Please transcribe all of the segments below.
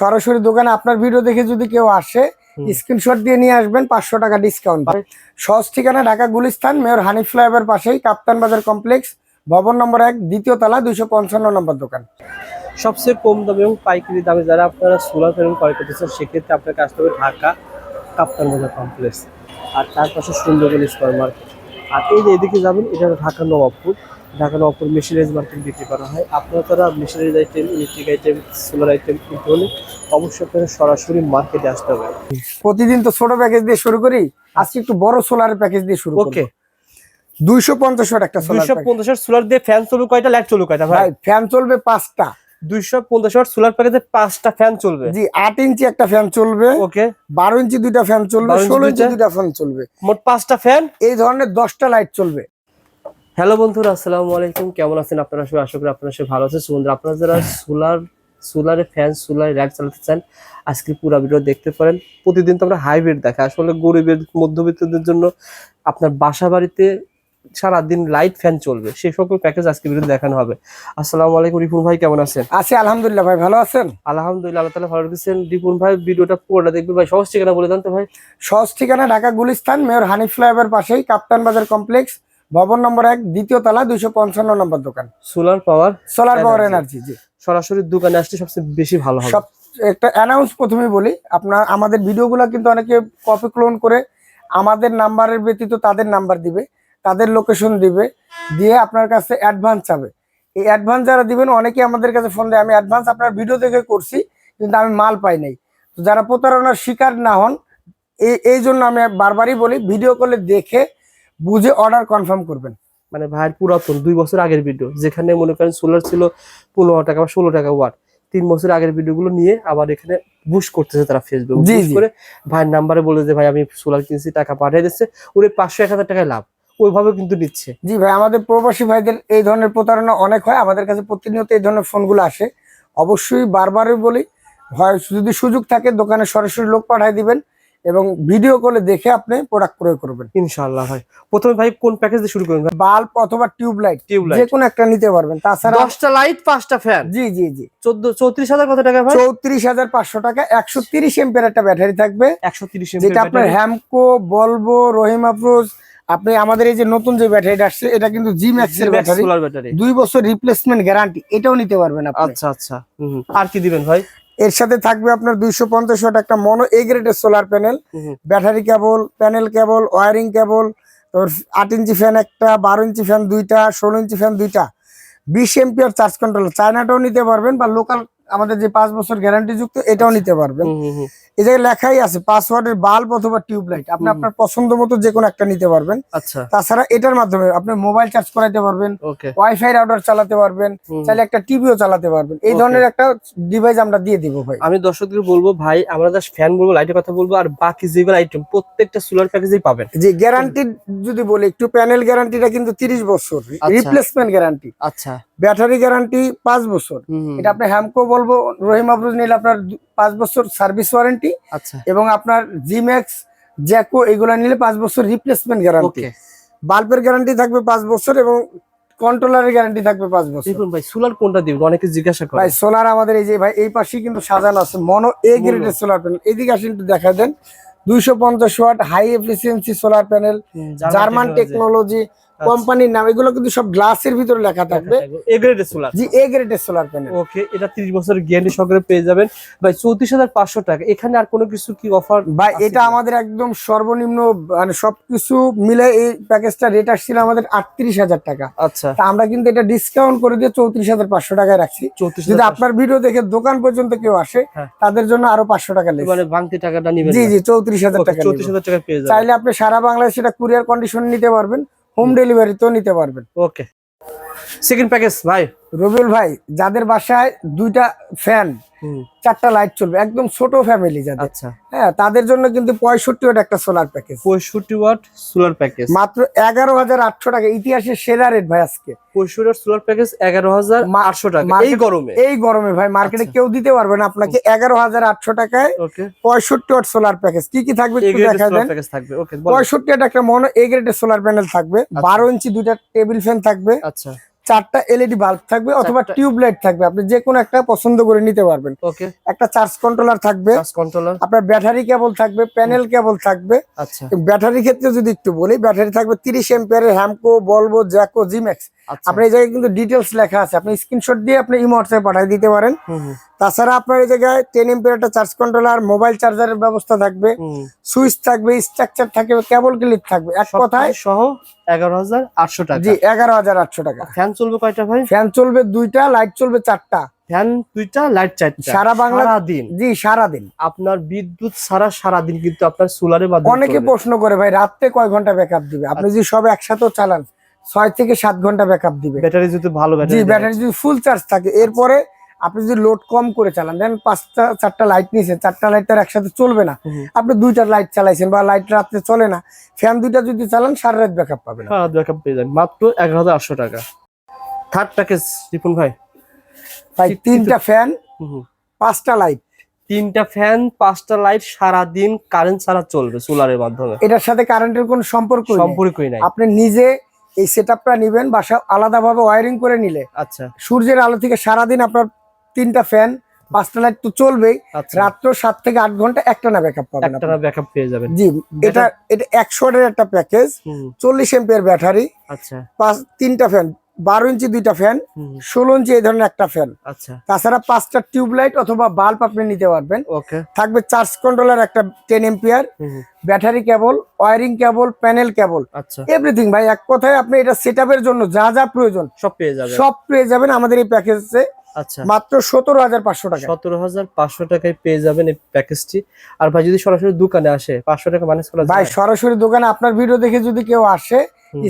সরাসরি দোকানে আপনার ভিডিও দেখে যদি কেউ আসে স্ক্রিনশট দিয়ে নিয়ে আসবেন পাঁচশো টাকা ডিসকাউন্ট সহজ ঠিকানা ঢাকা গুলিস্তান মেয়র হানিফ ফ্লাইওভার পাশেই কাপ্তান বাজার কমপ্লেক্স ভবন নম্বর এক দ্বিতীয় তলা দুইশো পঞ্চান্ন নম্বর দোকান। সবচেয়ে কম দামে এবং পাইকারি দামে যারা আপনারা সোলার প্যানেল ক্রয় করতেছেন সেক্ষেত্রে আপনাকে আসতে হবে ঢাকা কাপ্তান বাজার কমপ্লেক্স আর তার পাশে সুন্দরবন স্কোয়ার মার্কেট। আর এই যে এদিকে যাবেন এটা ঢাকা নবাবপুর। ঢাকা নবাবপুর মেশিনারিজ মার্কেট বিক্রি করা হয়। আপনারা তারা machineries item electric item solar item কিনতে হলে অবশ্যই আপনাকে সরাসরি মার্কেটে আসতে হবে। প্রতিদিন তো ছোট প্যাকেজ দিয়ে শুরু করি আজকে একটু বড় সোলার প্যাকেজ দিয়ে শুরু ওকে দুইশো পঞ্চাশ একটা দুইশো পঞ্চাশ সোলার দিয়ে ফ্যান চলবে কয়টা? লাইট চলবে কয়টা ভাই? ফ্যান চলবে পাঁচটা। দুইশো পঞ্চাশ ওয়াট সোলার প্যাকেজে পাঁচটা ফ্যান চলবে। জি আট ইঞ্চি একটা ফ্যান চলবে। ওকে বারো ইঞ্চি দুইটা ফ্যান চলবে ষোলো ইঞ্চি? দুইটা ফ্যান চলবে। মোট পাঁচটা ফ্যান এই ধরনের দশটা লাইট চলবে। হ্যালো বন্ধুরা আসসালামু আলাইকুম। কেমন আছেন আপনারা সবাই? আশা করি আপনারা সবাই ভালো আছেন। বন্ধুরা আপনারা যারা সোলার সোলারে ফ্যান সোলার র্যাক চালাতে চান আজকে পুরো ভিডিও দেখতে পারেন। প্রতিদিন তো আমরা হাইব্রিড দেখা। আসলে গরিবের মধ্যবিত্তদের জন্য আপনার বাসা বাড়িতে সারাদিন লাইট ফ্যান চলবে। সেই সকল প্যাকেজ আজকে ভিডিও দেখানো হবে। আসসালামু আলাইকুম রিপুন ভাই কেমন আছেন? আছি আলহামদুলিল্লাহ ভাই ভালো আছেন? আলহামদুলিল্লাহ আল্লাহ তালা ভালো রেখেছেন। রিপুন ভাই ভিডিওটা পুরোটা দেখবেন। ভাই সহজ ঠিকানা বলে দেন তো ভাই। সহজ ঠিকানা ঢাকা গুলিস্তান মেয়র হানিফ ফ্লাইওভার পাশেই কাপ্তান বাজার কমপ্লেক্স। ভবন নম্বর এক দ্বিতীয় তলা দুইশো পঞ্চান্ন নম্বর দোকান। Solar power solar power energy জি। সরাসরি দোকানে আসলে সবচেয়ে বেশি ভালো হবে। একটা অ্যানাউন্স প্রথমেই বলি আপনার আমাদের ভিডিওগুলো কিন্তু অনেকে কপি ক্লোন করে আমাদের নাম্বারের ব্যতীত তাদের নাম্বার দিবে তাদের লোকেশন দিবে দিয়ে আপনার কাছে অ্যাডভান্স চাবে। এই অ্যাডভান্স যারা দিবেন অনেকে আমাদের কাছে ফোন দেয় আমি অ্যাডভান্স আপনার ভিডিও দেখে করছি কিন্তু আমি মাল পাই নাই। তো যারা প্রতারণার শিকার না হন এই এই জন্য আমি বারবারই বলি ভিডিও কলে দেখে বুঝে অর্ডার কনফার্ম করবেন। মানে ভাইয়ের পুরাতন দুই বছর আগের ভিডিও যেখানে মনে করেন সোলার ছিল পনেরো টাকা বা ষোলো টাকা ওয়াট তিন বছর আগের ভিডিওগুলো নিয়ে আবার এখানে বুশ করতেছে তারা ফেসবুক করে ভাইয়ের নাম্বারে বলে যে ভাই আমি সোলার কিনছি টাকা পাঠিয়ে দিচ্ছে। ওরে পাঁচশো এক হাজার টাকায় লাভ। ওইভাবে কিন্তু নিচ্ছে। জি ভাই আমাদের প্রবাসী ভাইদের এই ধরনের প্রতারণা অনেক হয়। আমাদের কাছে প্রতিনিয়ত এই ধরনের ফোনগুলো আসে। অবশ্যই বারবারই বলি হয় যদি সুযোগ থাকে দোকানে সরাসরি লোক পাঠাই দিবেন। এবং ভিডিও কলে দেখে আপনি প্রোডাক্ট ক্রয় করবেন। ইনশাআল্লাহ ভাই। প্রথমে ভাই কোন প্যাকেজ দিয়ে শুরু করবেন বাল্ব অথবা টিউব লাইট টিউবলাইট। যে কোনো একটা নিতে পারবেন। তাছাড়া দশটা লাইট পাঁচটা ফ্যান জি জি জি। চোদ্দ চৌত্রিশ হাজার কত টাকা ভাই? চৌত্রিশ হাজার পাঁচশো টাকা একশো তিরিশ এম্পের একটা ব্যাটারি থাকবে। একশো তিরিশ যেটা আপনার হ্যামকো বলব রহিম আফরোজ আপনি আমাদের এই যে নতুন যে ব্যাটারিটা আসছে এটা কিন্তু জি ম্যাক্স এর ব্যাটারি। ব্যাটারি। দুই বছর রিপ্লেসমেন্ট গ্যারান্টি এটাও নিতে পারবেন আপনি। আচ্ছা আচ্ছা। আর কি দিবেন ভাই? এর সাথে থাকবে আপনার দুইশো পঞ্চাশ ওয়াট একটা মনো এ গ্রেডের solar panel. Battery cable panel cable wiring cable তোর আট ইঞ্চি ফ্যান একটা বারো ইঞ্চি ফ্যান দুইটা ষোলো ইঞ্চি ফ্যান দুইটা বিশ এমপিআর চার্জ কন্ট্রোল চায়নাটাও নিতে পারবেন বা লোকাল আমাদের যে পাঁচ বছর গ্যারান্টি যুক্ত এটাও নিতে পারবেন। এই জায়গায় লেখাই আছে পাসওয়ার্ডের বাল্ব অথবা টিউবলাইট। আপনি আপনার পছন্দ মতো যে কোনো একটা নিতে পারবেন। আচ্ছা। তাছাড়া এটার মাধ্যমে আপনি মোবাইল চার্জ করাইতে পারবেন ওয়াইফাই রাউটার চালাতে পারবেন চাইলে একটা টিভিও চালাতে পারবেন। এই ধরনের একটা ডিভাইস আমরা দিয়ে দিব ভাই। আমি দর্শকদের বলব ভাই আমরা জাস্ট ফ্যান বলব লাইটের কথা বলব আর বাকি যেগুলো আইটেম প্রত্যেকটা সোলার প্যাকেজেই পাবেন। যে গ্যারান্টি যদি বলি একটু প্যানেল গ্যারান্টিটা কিন্তু তিরিশ বছর রিপ্লেসমেন্ট গ্যারান্টি আচ্ছা। ব্যাটারি গ্যারান্টি পাঁচ বছর। এটা আপনি হ্যামকো বলব রহিম আফরোজ নিলে আপনার পাঁচ বছর সার্ভিস ওয়ারেন্টি আচ্ছা। এবং আপনার জিম্যাক্স জ্যাকো এগুলো নিলে পাঁচ বছর রিপ্লেসমেন্ট গ্যারান্টি। বাল্বের গ্যারান্টি থাকবে পাঁচ বছর এবং কন্ট্রোলারের গ্যারান্টি থাকবে পাঁচ বছর। দেখুন ভাই সোলার কোনটা দিবেন অনেকে জিজ্ঞাসা করে। ভাই সোলার আমাদের এই যে ভাই এই পাশে কিন্তু সাজানো আছে মনো এ গ্রেডের সোলার প্যানেল এদিকে আসেন একটু দেখা দেন। দুইশো পঞ্চাশ watt high efficiency solar panel German technology. কোম্পানির নাম এগুলো কিন্তু সব গ্লাসের ভিতরে লেখা থাকবে। এ গ্রেডের সোলার জি এ গ্রেডের সোলার প্যানেল ওকে এটা 30 বছর গ্যারান্টি সহকারে পেয়ে যাবেন। ভাই 34500 টাকা। এখানে আর কোনো কিছু কি অফার ভাই এটা আমাদের একদম সর্বনিম্ন মানে সবকিছু মিলে এই প্যাকেজটা রেট আসছিল আমাদের আটত্রিশ হাজার টাকা। আচ্ছা। তা আমরা কিন্তু এটা ডিসকাউন্ট করে দিয়ে চৌত্রিশ হাজার পাঁচশো টাকায় রাখছি। 34 যদি আপনার ভিডিও দেখে দোকান পর্যন্ত কেউ আসে হ্যাঁ। তাদের জন্য আরও পাঁচশো টাকা লেগে মানে বাংতি টাকাটা নিবেন জি জি চৌত্রিশ হাজার টাকা 34000 টাকা পেয়ে যাবেন। চাইলে আপনি সারা বাংলাদেশে এটা কুরিয়ার কন্ডিশন নিতে পারবেন। হোম ডেলিভারি তো নিতে পারবেন। ওকে। সেকেন্ড প্যাকেজ ভাই। রবিউল ভাই যাদের বাসায় দুইটা ফ্যান চারটা লাইট চলবে একদম ছোট ফ্যামিলি যাদের। আচ্ছা। হ্যাঁ তাদের জন্য কিন্তু পঁয়ষট্টি ওয়াট একটা solar package 65 watt solar package মাত্র এগারো হাজার আটশো টাকা ইতিহাসের সেরা রেট ভাই আজকে। 65 ওয়াট সোলার প্যাকেজ 11800 টাকা। market- এই গরমে। এই গরমে ভাই মার্কেটে আচ্ছা। কেউ দিতে পারবে না আপনাকে এগারো হাজার আটশো টাকায় পঁয়ষট্টি ওয়াট সোলার প্যাকেজ কি কি থাকবে দেখা দেন। পঁয়ষট্টি ওয়াট একটা মনো এ গ্রেডের সোলার প্যানেল থাকবে। বারো ইঞ্চি দুইটা টেবিল ফ্যান থাকবে। আচ্ছা। চারটা এলইডি বাল্ব থাকবে অথবা টিউবলাইট টিউব লাইট থাকবে। আপনি যে কোনো একটা পছন্দ করে নিতে পারবেন। ওকে। একটা চার্জ কন্ট্রোলার থাকবে। কন্ট্রোলার আপনার ব্যাটারি কেবল থাকবে প্যানেল কেবল থাকবে। আচ্ছা। ব্যাটারি ক্ষেত্রে যদি একটু বলি ব্যাটারি থাকবে তিরিশ এম্পিয়ারের হ্যামকো বলব জ্যাকো জিম্যাক্স আপনার এই জায়গায় কিন্তু ডিটেলস লেখা আছে। আপনি স্ক্রিনশট দিয়ে আপনি ইমো হোয়াটসঅ্যাপে পাঠিয়ে দিতে পারেন। তাছাড়া আপনার এই জায়গায় টেন এম্পিয়ার একটা চার্জ কন্ট্রোলার মোবাইল চার্জারের ব্যবস্থা থাকবে। সুইচ থাকবে স্ট্রাকচার থাকবে কেবল ক্লিপ থাকবে। এক কথায় সহ এগারো হাজার আটশো টাকা। জি এগারো হাজার আটশো টাকা। ফ্যান চলবে কয়টা ভাই? ফ্যান চলবে দুইটা লাইট চলবে চারটা। ফ্যান দুইটা লাইট চারটা। সারা বাংলা- দিন জি সারাদিন। আপনার বিদ্যুৎ ছাড়া সারা দিন কিন্তু আপনার মাধ্যমে অনেকে প্রশ্ন করে ভাই রাত্রে কয় ঘণ্টা ব্যাকআপ দিবে? আপনি যদি সব একসাথে চালান ছয় থেকে সাত ঘণ্টা ব্যাকআপ দিবে। ব্যাটারি যদি ভালো ব্যাটারি ব্যাটারি যদি ফুল চার্জ থাকে। এরপরে আপনি যদি লোড কম করে চালান দেন পাঁচটা চারটা লাইট নিয়েছেন চারটা লাইট তার একসাথে চলবে না। আপনি দুইটা লাইট চালাইছেন বা লাইট রাত্রে চলে না ফ্যান দুইটা যদি চালান সারা রাত ব্যাকআপ পাবেন ব্যাকআপ পেয়ে যাবেন। মাত্র এগারো হাজার আটশো টাকা। থার্ড প্যাকেজ রিপুন ভাই? ভাই তিনটা ফ্যান। পাঁচটা লাইট তিনটা ফ্যান পাঁচটা লাইট সারা দিন কারেন্ট ছাড়া চলবে সোলারের মাধ্যমে। এটার সাথে কারেন্টের কোনো সম্পর্ক সম্পর্কই নাই। আপনি নিজে এই সেট আপটা নিবেন বাসা আলাদাভাবে ওয়ারিং করে নিলে। আচ্ছা। সূর্যের আলো থেকে সারাদিন আপনার তিনটা ফ্যান পাঁচটা লাইট তো চলবেই। আচ্ছা। রাত্র সাত থেকে আট ঘণ্টা একটা না ব্যাকআপ পাবেন একটা আপনি। ব্যাকআপ পেয়ে যাবেন। জি এটা এটা একশো একটা প্যাকেজ চল্লিশ এম্পিয়ার ব্যাটারি আচ্ছা। পাঁচ তিনটা ফ্যান বারো ইঞ্চি দুইটা ফ্যান ষোলো ইঞ্চি এই ধরনের একটা ফ্যান আচ্ছা। তাছাড়া পাঁচটা টিউবলাইট অথবা বাল্ব আপনি নিতে পারবেন। ওকে। থাকবে চার্জ কন্ট্রোলার একটা ten ampere battery cable wiring cable panel cable everything ভাই এক কথায় আপনি এটা সেট জন্য যা যা প্রয়োজন সব পেয়ে যাবেন। সব পেয়ে যাবেন আমাদের এই প্যাকেজে আচ্ছা। মাত্র সতেরো হাজার পাঁচশো টাকা। সতেরো হাজার পাঁচশো টাকায় পেয়ে যাবেন এই প্যাকেজটি আর ভাই যদি সরাসরি দোকানে আসে পাঁচশো টাকা করা ভাই সরাসরি দোকানে আপনার ভিডিও দেখে যদি কেউ আসে।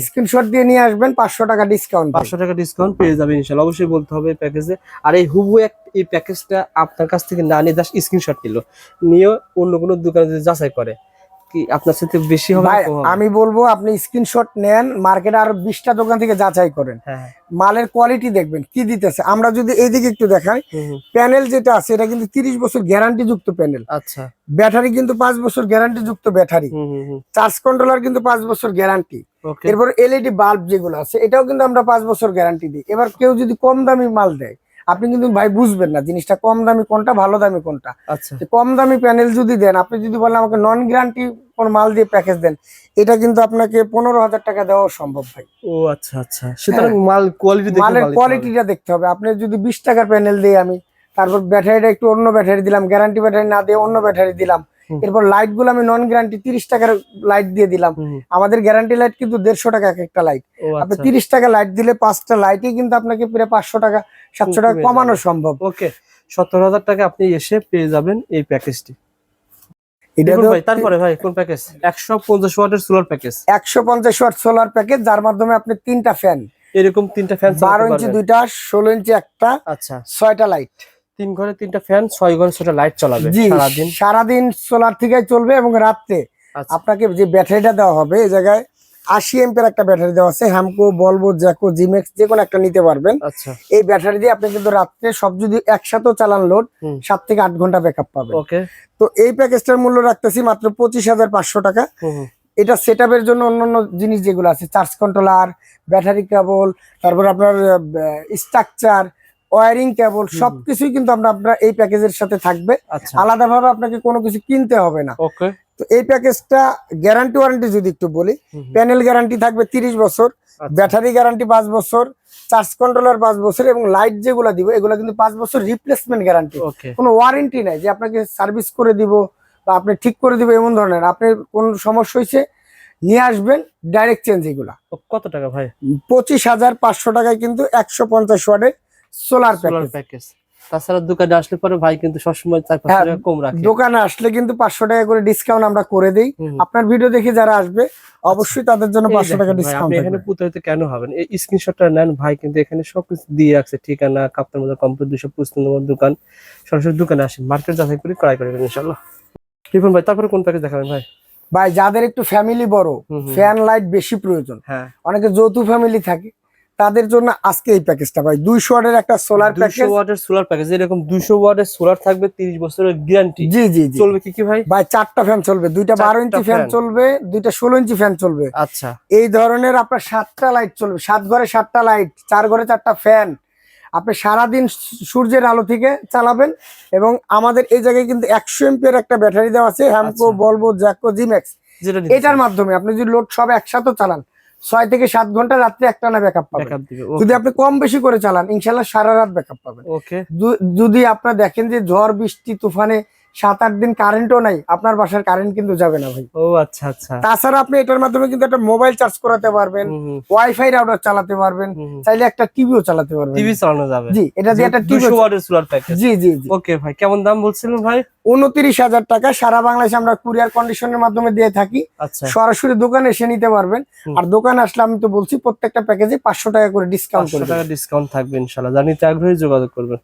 স্ক্রিনশট দিয়ে নিয়ে আসবেন পাঁচশো টাকা ডিসকাউন্ট পাঁচশো টাকা ডিসকাউন্ট পেয়ে যাবেন ইনশাল্লাহ। অবশ্যই বলতে হবে প্যাকেজে আর এই হুবু এক এই প্যাকেজটা আপনার কাছ থেকে না নিয়ে জাস্ট স্ক্রিনশট নিল। নিয়ে অন্য কোনো দোকানে যদি যাচাই করে। কি আপনার সাথে বেশি হবে? আমি বলব আপনি স্ক্রিনশট নেন মার্কেটে আরও বিশটা দোকান থেকে যাচাই করেন। হ্যাঁ হ্যাঁ। মালের কোয়ালিটি দেখবেন কি দিতেছে। আমরা যদি এইদিকে একটু দেখাই প্যানেল যেটা আছে এটা কিন্তু তিরিশ বছর গ্যারান্টি যুক্ত প্যানেল আচ্ছা। ব্যাটারি কিন্তু পাঁচ বছর গ্যারান্টি যুক্ত ব্যাটারি চার্জ কন্ট্রোলার কিন্তু পাঁচ বছর গ্যারান্টি এরপর এলইডি বাল্ব যেগুলো আছে এটাও কিন্তু আমরা পাঁচ বছর গ্যারান্টি দিই। এবার কেউ যদি কম দামি মাল দেয় আপনি কিন্তু ভাই বুঝবেন না জিনিসটা কম দামি কোনটা ভালো দামি কোনটা আচ্ছা কম দামি প্যানেল যদি দেন আপনি যদি বলেন আমাকে নন গ্যারান্টি কোন মাল দিয়ে প্যাকেজ দেন এটা কিন্তু আপনাকে পনেরো হাজার টাকা দেওয়া সম্ভব ভাই ও আচ্ছা আচ্ছা সুতরাং মাল কোয়ালিটি দেখে হ্যাঁ। মালের মাল নিতে হবে। কোয়ালিটিটা দেখতে হবে আপনি যদি বিশ টাকার প্যানেল দিই আমি তারপর ব্যাটারিটা একটু অন্য ব্যাটারি দিলাম গ্যারান্টি ব্যাটারি না দিয়ে অন্য ব্যাটারি দিলাম। এরপর লাইটগুলো আমি নন গ্যারান্টি তিরিশ টাকার লাইট দিয়ে দিলাম। আমাদের গ্যারান্টি লাইট কিন্তু দেড়শো টাকা এক একটা লাইট আপনি আচ্ছা। তিরিশ টাকা লাইট দিলে পাঁচটা লাইটই কিন্তু আপনাকে প্রায় পাঁচশো টাকা সাতশো টাকা কমানো সম্ভব। ওকে সত্তর হাজার টাকা আপনি এসে পেয়ে যাবেন এই প্যাকেজটি তারপরে ভাই কোন প্যাকেজ একশো পঞ্চাশ ওয়াটের সোলার প্যাকেজ একশো পঞ্চাশ ওয়াট সোলার প্যাকেজ যার মাধ্যমে আপনি তিনটা ফ্যান এরকম তিনটা ফ্যান বারো ইঞ্চি দুইটা ষোলো ইঞ্চি একটা আচ্ছা। ছয়টা লাইট তিন ঘরে তিনটা ফ্যান ছয় ঘরে ছয়টা লাইট চলাবে সারাদিন। সারাদিন সোলার থেকে চলবে এবং রাত্রে আচ্ছা। আপনাকে যে ব্যাটারিটা দেওয়া হবে এই জায়গায় আশি এম্পের একটা ব্যাটারি দেওয়া আছে হ্যামকো বলব জ্যাকো জিমেক্স যে কোনো একটা নিতে পারবেন। আচ্ছা। এই ব্যাটারি দিয়ে আপনি কিন্তু রাত্রে সব যদি একসাথে চালান লোড সাত থেকে আট ঘণ্টা ব্যাকআপ পাবেন। ওকে। তো এই প্যাকেজটার মূল্য রাখতেছি মাত্র পঁচিশ হাজার পাঁচশো টাকা। এটা সেট জন্য অন্যান্য জিনিস যেগুলো আছে চার্জ কন্ট্রোলার ব্যাটারি কেবল তারপর আপনার স্ট্রাকচার ওয়ারিং কেবল সবকিছুই কিন্তু আমরা আপনার এই প্যাকেজের সাথে থাকবে। আচ্ছা আলাদাভাবে আপনাকে কোনো কিছু কিনতে হবে না। ওকে। তো এই প্যাকেজটা গ্যারান্টি ওয়ারেন্টি যদি একটু বলি প্যানেল গ্যারান্টি থাকবে তিরিশ বছর আচ্ছা। ব্যাটারি গ্যারান্টি পাঁচ বছর চার্জ কন্ট্রোলার পাঁচ বছর এবং লাইট যেগুলো দিব এগুলো কিন্তু পাঁচ বছর রিপ্লেসমেন্ট গ্যারান্টি কোনো ওয়ারেন্টি নাই যে আপনাকে সার্ভিস করে দিব বা আপনি ঠিক করে দিব এমন ধরনের আপনি কোন সমস্যা হয়েছে নিয়ে আসবেন ডাইরেক্ট চেঞ্জ এগুলা। কত টাকা ভাই? পঁচিশ হাজার পাঁচশো টাকায় কিন্তু একশো পঞ্চাশ ওয়ার্ডের সোলার সোলার প্যাকেজ তাছাড়া দোকানে আসলে পরে ভাই কিন্তু সবসময় চার পাঁচ হ্যাঁ, টাকা কম রাখে। দোকানে আসলে কিন্তু পাঁচশো টাকা করে ডিসকাউন্ট আমরা করে দিই। আপনার ভিডিও দেখে যারা আসবে অবশ্যই তাদের জন্য পাঁচশো টাকা ডিসকাউন্ট এখানে প্রতারিত কেন হবেন? এই স্ক্রিনশটটা নেন ভাই কিন্তু এখানে সবকিছু দিয়ে রাখছে। ঠিকানা কাপ্তার মধ্যে কম্পিউটার দুশো পঁচিশ নম্বর দোকান। সরাসরি দোকানে আসেন মার্কেট যাচাই করে ক্রয় করবেন ইনশাল্লাহ রিপন ভাই তারপরে কোন প্যাকেজ দেখাবেন ভাই? ভাই যাদের একটু ফ্যামিলি বড়। ফ্যান লাইট বেশি প্রয়োজন। হ্যাঁ। অনেকে যৌথ ফ্যামিলি থাকে। তাদের জন্য আজকে এই প্যাকেজটা ভাই। দুইশো ওয়াটের একটা সোলার প্যাকেজ ওয়াটের সোলার প্যাকেজ এরকম দুশো ওয়াটের সোলার থাকবে তিরিশ বছরের গ্যারান্টি জি জি জি। চলবে কি কি ভাই? ভাই চারটা ফ্যান চলবে দুইটা বারো ইঞ্চি ফ্যান চলবে দুইটা ষোলো ইঞ্চি ফ্যান চলবে। আচ্ছা। এই ধরনের আপনার সাতটা লাইট চলবে সাত ঘরে সাতটা লাইট চার ঘরে চারটা ফ্যান আপনি সারাদিন সূর্যের আলো থেকে চালাবেন এবং আমাদের এই জায়গায় কিন্তু একশো এমপিয়ার একটা ব্যাটারি দেওয়া আছে হ্যামকো। বলব জ্যাকো জিম্যাক্স যেটা এটার মাধ্যমে আপনি যদি লোড সব একসাথে চালান ছয় থেকে সাত ঘণ্টা রাত্রে একটা না ব্যাকআপ পাবেন যদি আপনি কম বেশি করে চালান ইনশাল্লাহ সারা রাত ব্যাকআপ পাবেন। যদি আপনার দেখেন যে ঝড় বৃষ্টি তুফানে সাত আট দিন কারেন্টও নাই আপনার বাসার কারেন্ট কিন্তু যাবে না ভাই। ও আচ্ছা আচ্ছা। তাছাড়া আপনি এটার মাধ্যমে কিন্তু একটা মোবাইল চার্জ করাতে পারবেন ওয়াইফাই রাউটার চালাতে পারবেন। চাইলে একটা টিভিও চালাতে পারবেন। টিভি চালানো যাবে। জি এটা দিয়ে একটা টিভি সোলার প্যাকেজ জি জি জি। ওকে ভাই কেমন দাম বলছিলেন ভাই? উনত্রিশ হাজার টাকা সারা বাংলাদেশে আমরা কুরিয়ার কন্ডিশনের মাধ্যমে দিয়ে থাকি। আচ্ছা। সরাসরি দোকানে এসে নিতে পারবেন। আর দোকানে আসলে আমি তো বলছি প্রত্যেকটা প্যাকেজে পাঁচশো টাকা করে ডিসকাউন্ট করে টাকা ডিসকাউন্ট থাকবে ইনশাল্লাহ জানিতে আগ্রহী যোগাযোগ করবেন।